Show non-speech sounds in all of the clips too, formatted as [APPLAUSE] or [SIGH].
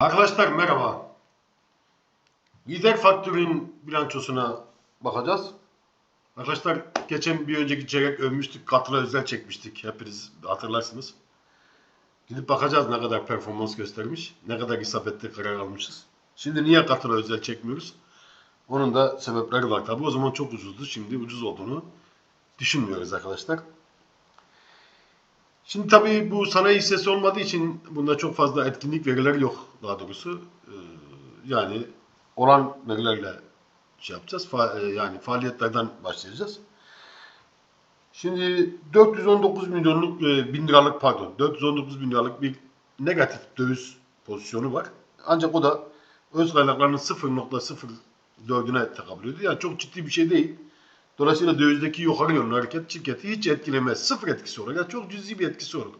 Arkadaşlar merhaba. Lider Faktör'ün bilançosuna bakacağız. Arkadaşlar geçen bir önceki çeyrek övmüştük. Katıla özel çekmiştik. Hepiniz hatırlarsınız. Gidip bakacağız ne kadar performans göstermiş. Ne kadar isabetli karar almışız. Şimdi niye katıla özel çekmiyoruz? Onun da sebepleri var tabi. O zaman çok ucuzdu. Şimdi ucuz olduğunu düşünmüyoruz arkadaşlar. Şimdi tabii bu sanayi hissesi olmadığı için bunda çok fazla etkinlik verileri yok daha doğrusu. Ee, yani olan verilerle şey yapacağız. Fa- e, yani faaliyetlerden başlayacağız. Şimdi 419 milyonluk e, bin liralık pardon 419 bin liralık bir negatif döviz pozisyonu var. Ancak o da öz kaynaklarının 0.04'üne tekabül ediyor. Yani çok ciddi bir şey değil. Dolayısıyla dövizdeki yukarı yönlü hareket şirketi hiç etkilemez. Sıfır etkisi olur. Yani çok cüzi bir etkisi olur.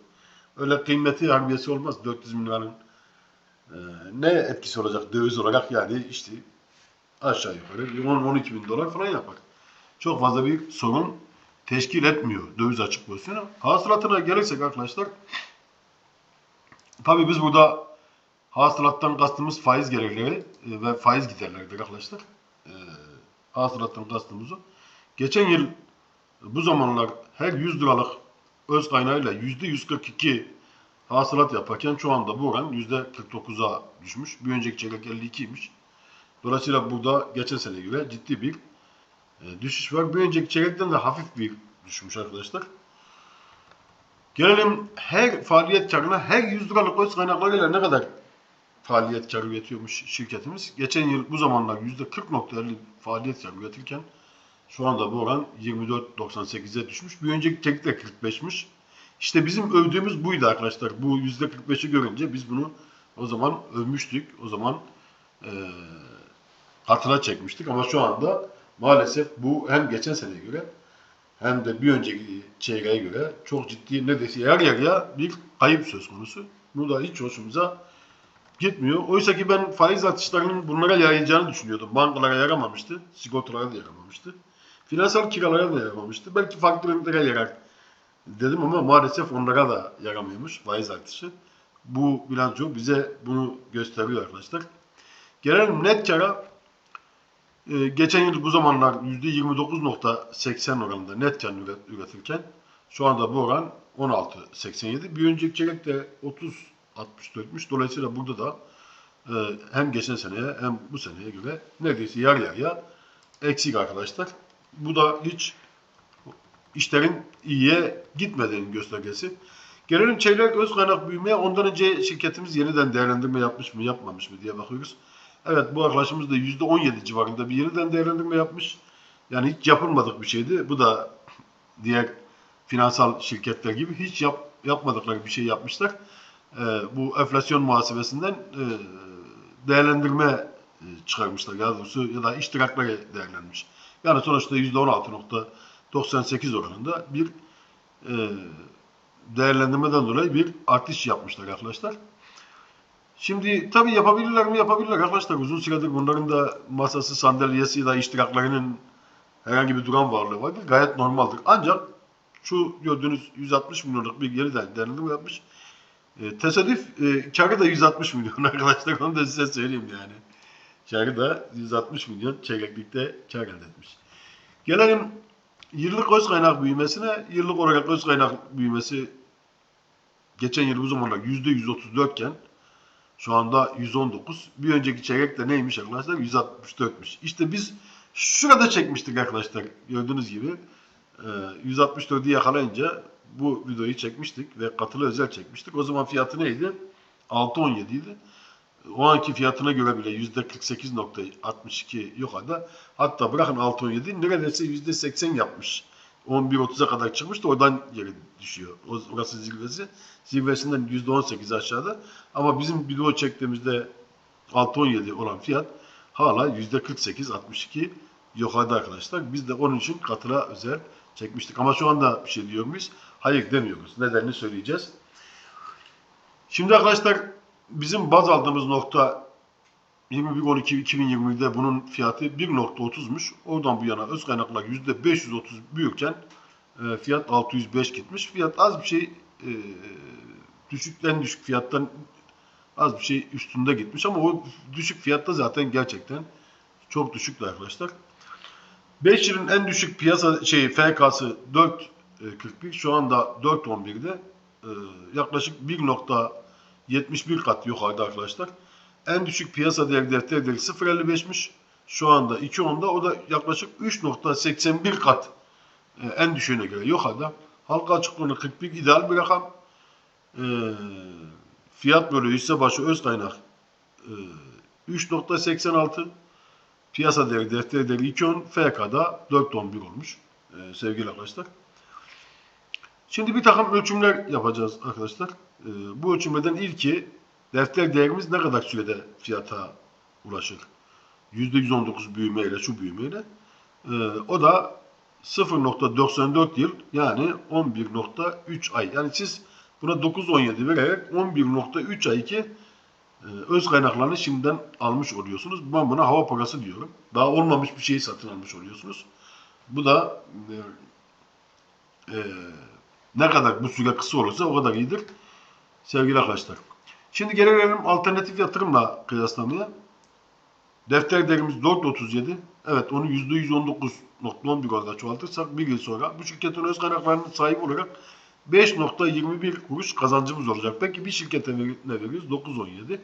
Öyle kıymeti harbiyesi olmaz 400 milyonun. Ee, ne etkisi olacak döviz olarak yani işte aşağı yukarı 10-12 bin dolar falan yapar. Çok fazla bir sorun teşkil etmiyor döviz açık pozisyonu. Hasılatına gelirsek arkadaşlar tabii biz burada hasılattan kastımız faiz gelirleri e, ve faiz giderleridir arkadaşlar. Ee, hasılattan kastımız o. Geçen yıl bu zamanlar her 100 liralık öz kaynağıyla %142 hasılat yaparken şu anda bu oran %49'a düşmüş. Bir önceki çeyrek 52'ymiş. Dolayısıyla burada geçen sene göre ciddi bir e, düşüş var. Bir önceki çeyrekten de hafif bir düşmüş arkadaşlar. Gelelim her faaliyet karına her 100 liralık öz kaynaklarıyla ne kadar faaliyet karı üretiyormuş şirketimiz. Geçen yıl bu zamanlar %40.50 faaliyet karı üretirken şu anda bu oran 24.98'e düşmüş. Bir önceki tek de 45'miş. İşte bizim övdüğümüz buydu arkadaşlar. Bu %45'i görünce biz bunu o zaman övmüştük. O zaman eee hatıra çekmiştik. Ama şu anda maalesef bu hem geçen seneye göre hem de bir önceki çeyreğe göre çok ciddi neredeyse yarı yarıya bir kayıp söz konusu. Bu da hiç hoşumuza gitmiyor. Oysa ki ben faiz artışlarının bunlara yayılacağını düşünüyordum. Bankalara yaramamıştı, sigortalara da yaramamıştı. Finansal kiralara da yaramamıştı. Belki faktörlere yarar dedim ama maalesef onlara da yaramıyormuş faiz artışı. Bu bilanço bize bunu gösteriyor arkadaşlar. Gelelim net kara. Ee, geçen yıl bu zamanlar %29.80 oranında net kar üret- üretirken şu anda bu oran 16.87. Bir önceki çeyrek de 30.64'müş. Dolayısıyla burada da e, hem geçen seneye hem bu seneye göre neredeyse yarı yarıya eksik arkadaşlar. Bu da hiç işlerin iyiye gitmediğinin göstergesi. Gelelim çeyrek öz kaynak büyümeye. Ondan önce şirketimiz yeniden değerlendirme yapmış mı yapmamış mı diye bakıyoruz. Evet bu arkadaşımız da %17 civarında bir yeniden değerlendirme yapmış. Yani hiç yapılmadık bir şeydi. Bu da diğer finansal şirketler gibi hiç yap, yapmadıkları bir şey yapmışlar. Ee, bu enflasyon muhasebesinden e, değerlendirme e, çıkarmışlar doğrusu ya da iştirakları değerlenmiş. Yani sonuçta %16.98 oranında bir e, değerlendirmeden dolayı bir artış yapmışlar arkadaşlar. Şimdi tabii yapabilirler mi? Yapabilirler arkadaşlar. Uzun süredir bunların da masası, sandalyesi ya da iştiraklarının herhangi bir duran varlığı vardır. Gayet normaldir. Ancak şu gördüğünüz 160 milyonluk bir geri değerlendirme yapmış. E, tesadüf e, karı da 160 milyon [LAUGHS] arkadaşlar. Onu da size söyleyeyim yani. Karı da 160 milyon çeyreklikte kar elde etmiş. Gelelim yıllık öz kaynak büyümesine. Yıllık olarak öz kaynak büyümesi geçen yıl bu zamanlar %134 iken şu anda 119. Bir önceki çeyrekte neymiş arkadaşlar? 164'müş. İşte biz şurada çekmiştik arkadaşlar. Gördüğünüz gibi. Ee, 164'ü yakalayınca bu videoyu çekmiştik ve katılı özel çekmiştik. O zaman fiyatı neydi? 6.17 idi. O anki fiyatına göre bile %48.62 yukarıda. Hatta bırakın 6.17 neredeyse %80 yapmış. 11.30'a kadar çıkmış da oradan geri düşüyor. Orası zirvesi. Zirvesinden %18 aşağıda. Ama bizim video çektiğimizde 6.17 olan fiyat hala %48-62 yukarıda arkadaşlar. Biz de onun için katıla özel çekmiştik. Ama şu anda bir şey diyor muyuz? Hayır demiyoruz. Nedenini söyleyeceğiz. Şimdi arkadaşlar bizim baz aldığımız nokta 21.12.2020'de bunun fiyatı 1.30'muş. Oradan bu yana öz kaynaklar %530 büyürken e, fiyat 605 gitmiş. Fiyat az bir şey e, düşükten düşük fiyattan Az bir şey üstünde gitmiş ama o düşük fiyatta zaten gerçekten çok düşüktü arkadaşlar. 5 yılın en düşük piyasa şey FK'sı 4.41 şu anda 4.11'de e, yaklaşık 1.71 kat yukarıda arkadaşlar. En düşük piyasa değeri defter değeri 0.55'miş. Şu anda 2.10'da o da yaklaşık 3.81 kat e, en düşüğüne göre yukarıda. Halka açıklığını 41 ideal bir rakam. E, fiyat bölü hisse başı öz kaynak e, 3.86 piyasa değeri defter değeri 2.10 FK'da 4.11 olmuş e, sevgili arkadaşlar. Şimdi bir takım ölçümler yapacağız arkadaşlar. E, bu ölçümlerden ilki defter değerimiz ne kadar sürede fiyata ulaşır? %119 büyümeyle şu büyümeyle. E, o da 0.94 yıl yani 11.3 ay. Yani siz buna 9.17 vererek 11.3 ay ki e, öz kaynaklarını şimdiden almış oluyorsunuz. Ben buna hava parası diyorum. Daha olmamış bir şeyi satın almış oluyorsunuz. Bu da e, e, ne kadar bu süre kısa olursa o kadar iyidir. Sevgili arkadaşlar. Şimdi gelelim alternatif yatırımla kıyaslamaya. Defter değerimiz 4.37. Evet onu %119.11 olarak çoğaltırsak bir yıl sonra bu şirketin öz kaynaklarının sahibi olarak 5.21 kuruş kazancımız olacak. Peki bir şirkete ne veriyoruz? 9.17.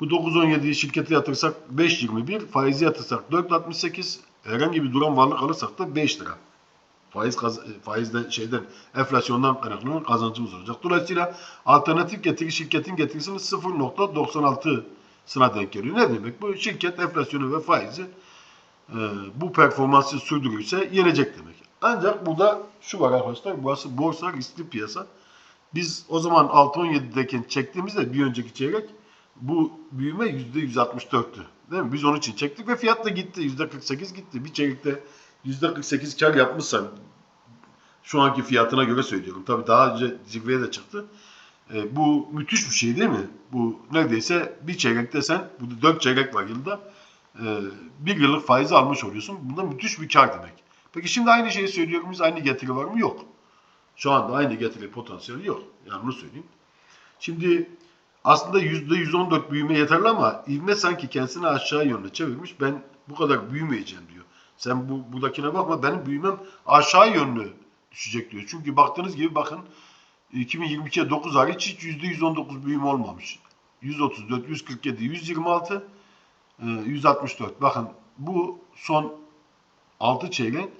Bu 9.17'yi şirkete yatırsak 5.21, faizi yatırsak 4.68, herhangi bir duran varlık alırsak da 5 lira. Faiz kaz- faizden şeyden enflasyondan kaynaklanan kazancımız olacak. Dolayısıyla alternatif getiri şirketin getirisinin 0.96'sına denk geliyor. Ne demek? Bu şirket enflasyonu ve faizi e, bu performansı sürdürürse yenecek demek. Ancak burada şu var arkadaşlar. Burası borsa riskli piyasa. Biz o zaman 6.17'deki çektiğimizde bir önceki çeyrek bu büyüme %164'tü. Değil mi? Biz onun için çektik ve fiyat da gitti. %48 gitti. Bir çeyrekte %48 kar yapmışsan şu anki fiyatına göre söylüyorum. Tabii daha önce zirveye de çıktı. E, bu müthiş bir şey değil mi? Bu neredeyse bir çeyrekte sen, bu dört çeyrek var yılda, e, bir yıllık faizi almış oluyorsun. Bunda müthiş bir kar demek. Peki şimdi aynı şeyi söylüyorum. Biz aynı getiri var mı? Yok. Şu anda aynı getiri potansiyeli yok. Yani bunu söyleyeyim. Şimdi aslında %114 büyüme yeterli ama ivme sanki kendisini aşağı yönde çevirmiş. Ben bu kadar büyümeyeceğim diyor. Sen bu buradakine bakma benim büyümem aşağı yönlü düşecek diyor. Çünkü baktığınız gibi bakın 2022'ye 9 ay hiç hiç %119 büyüme olmamış. 134, 147, 126, e, 164. Bakın bu son 6 çeyreğin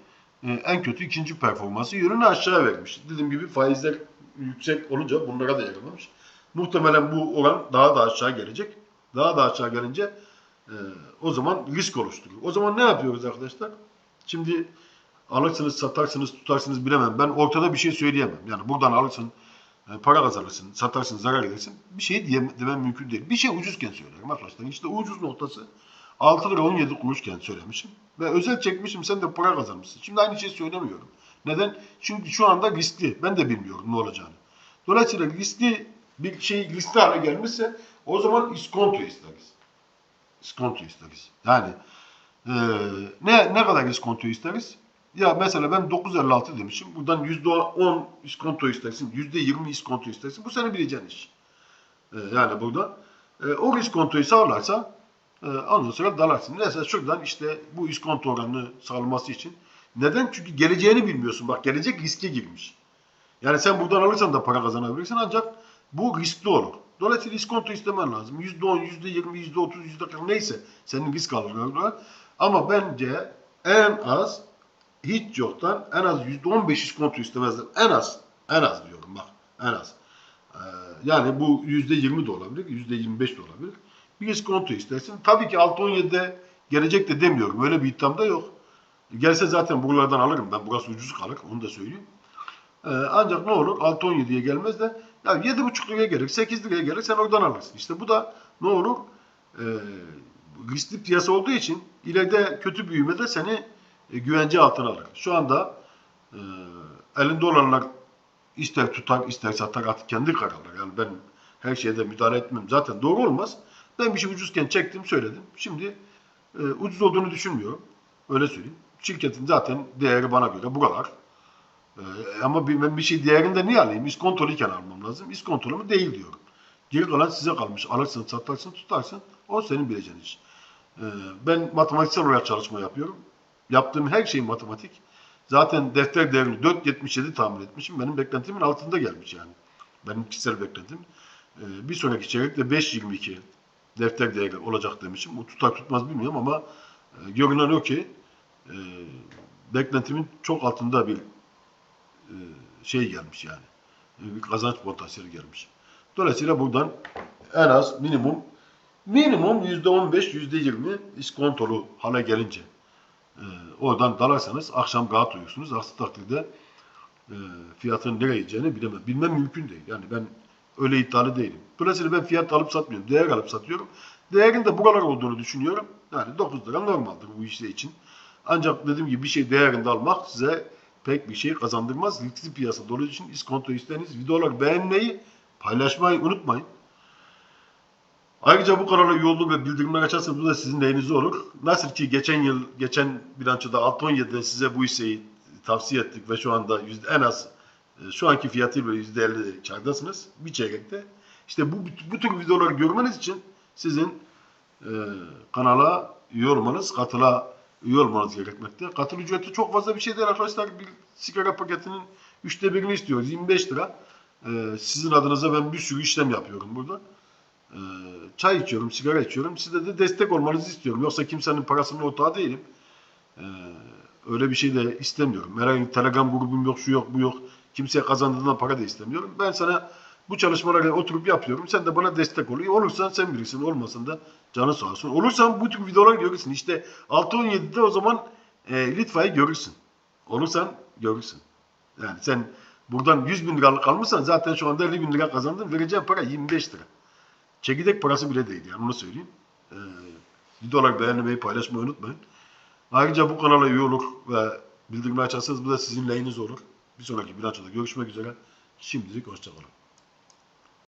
e, en kötü ikinci performansı yönünü aşağı vermiş. Dediğim gibi faizler yüksek olunca bunlara da yaramamış. Muhtemelen bu oran daha da aşağı gelecek. Daha da aşağı gelince e, o zaman risk oluşturur. O zaman ne yapıyoruz arkadaşlar? Şimdi alırsınız, satarsınız, tutarsınız bilemem. Ben ortada bir şey söyleyemem. Yani buradan alırsın, e, para kazanırsın, satarsın, zarar edersin. Bir şey diyem, demem mümkün değil. Bir şey ucuzken söylerim arkadaşlar. İşte ucuz noktası 6 lira 17 kuruşken söylemişim. Ve özel çekmişim sen de para kazanmışsın. Şimdi aynı şeyi söylemiyorum. Neden? Çünkü şu anda riskli. Ben de bilmiyorum ne olacağını. Dolayısıyla riskli bir şey riskli hale gelmişse o zaman iskonto isteriz. İskonto isteriz. Yani e, ne ne kadar iskonto isteriz? Ya mesela ben 9.56 demişim. Buradan %10 iskonto istersin, %20 iskonto istersin. Bu senin bileceğin iş. E, yani burada e, o iskontoyu sağlarsa e, ondan sonra dalarsın. Mesela şuradan işte bu iskonto oranını sağlaması için. Neden? Çünkü geleceğini bilmiyorsun. Bak gelecek riske girmiş. Yani sen buradan alırsan da para kazanabilirsin ancak bu riskli olur. Dolayısıyla iskonto istemen lazım. %10, %20, %30, %40 neyse senin risk alırlar. Ama bence en az hiç yoktan en az %15 iskonto istemezler. En az. En az diyorum bak. En az. Ee, yani bu %20 de olabilir, %25 de olabilir. Bir iskonto istersin. Tabii ki 6-17'de gelecek de demiyorum. Öyle bir iddiam da yok. Gelse zaten buralardan alırım ben. Burası ucuz kalır. Onu da söyleyeyim. Ee, ancak ne olur 6-17'ye gelmez de ya 7,5 liraya gelir, 8 liraya gelir sen oradan alırsın. İşte bu da ne olur? Ee, riskli piyasa olduğu için ileride kötü büyümede seni e, güvence altına alır. Şu anda e, elinde olanlar ister tutar ister satar artık kendi kararları. Yani ben her şeyde müdahale etmem. Zaten doğru olmaz. Ben bir şey ucuzken çektim söyledim. Şimdi e, ucuz olduğunu düşünmüyorum. Öyle söyleyeyim. Şirketin zaten değeri bana göre buralar. Ee, ama ben bir şey değerinde niye alayım? İskontoluyken almam lazım. İskontolu mu? Değil diyorum. Geri kalan size kalmış. Alırsın, satarsın, tutarsın. O senin bileceğin iş. Ee, ben matematiksel olarak çalışma yapıyorum. Yaptığım her şey matematik. Zaten defter değerini 4.77 tahmin etmişim. Benim beklentimin altında gelmiş yani. Benim kişisel beklentim. Ee, bir sonraki çeyrekte 5.22 defter değeri olacak demişim. O tutar tutmaz bilmiyorum ama e, görünen o ki e, beklentimin çok altında bir şey gelmiş yani. E, Bir kazanç potansiyeli gelmiş. Dolayısıyla buradan en az minimum minimum %15, %20 iskontolu hale gelince e, oradan dalarsanız akşam rahat uyursunuz. Aksi takdirde e, fiyatın nereye gideceğini bilemem. Bilmem mümkün değil. Yani ben öyle iddialı değilim. Dolayısıyla ben fiyat alıp satmıyorum. Değer alıp satıyorum. Değerin de buralar olduğunu düşünüyorum. Yani 9 lira normaldir bu işler için. Ancak dediğim gibi bir şey değerinde almak size pek bir şey kazandırmaz. Riskli piyasa için iskonto isteniz videoları beğenmeyi, paylaşmayı unutmayın. Ayrıca bu kanala olun ve bildirimler açarsanız bu da sizin lehinize olur. Nasıl ki geçen yıl, geçen bilançoda 6.17'de size bu hisseyi tavsiye ettik ve şu anda yüzde, en az e, şu anki fiyatıyla %50 kârdasınız bir çeyrekte. İşte bu, bu tür videoları görmeniz için sizin e, kanala üye olmanız, üye olmanız gerekmekte. Katıl ücreti çok fazla bir şey değil arkadaşlar. Bir sigara paketinin üçte birini istiyoruz. 25 lira. E, sizin adınıza ben bir sürü işlem yapıyorum burada. E, çay içiyorum, sigara içiyorum. Size de destek olmanızı istiyorum. Yoksa kimsenin parasının ortağı değilim. E, öyle bir şey de istemiyorum. Herhangi telegram grubum yok, şu yok, bu yok. Kimseye kazandığından para da istemiyorum. Ben sana bu çalışmaları oturup yapıyorum. Sen de bana destek oluyor. Olursan sen birisin. Olmasan da canı sağ olsun. Olursan bu tür videolar görürsün. İşte 6-17'de o zaman e, Litva'yı görürsün. Olursan görürsün. Yani sen buradan 100 bin liralık almışsan zaten şu anda 50 bin lira kazandın. Vereceğin para 25 lira. Çekirdek parası bile değil yani onu söyleyeyim. Ee, videoları beğenmeyi, paylaşmayı unutmayın. Ayrıca bu kanala üye olur ve bildirimleri açarsanız bu da sizin lehiniz olur. Bir sonraki bilançoda görüşmek üzere. Şimdilik hoşçakalın.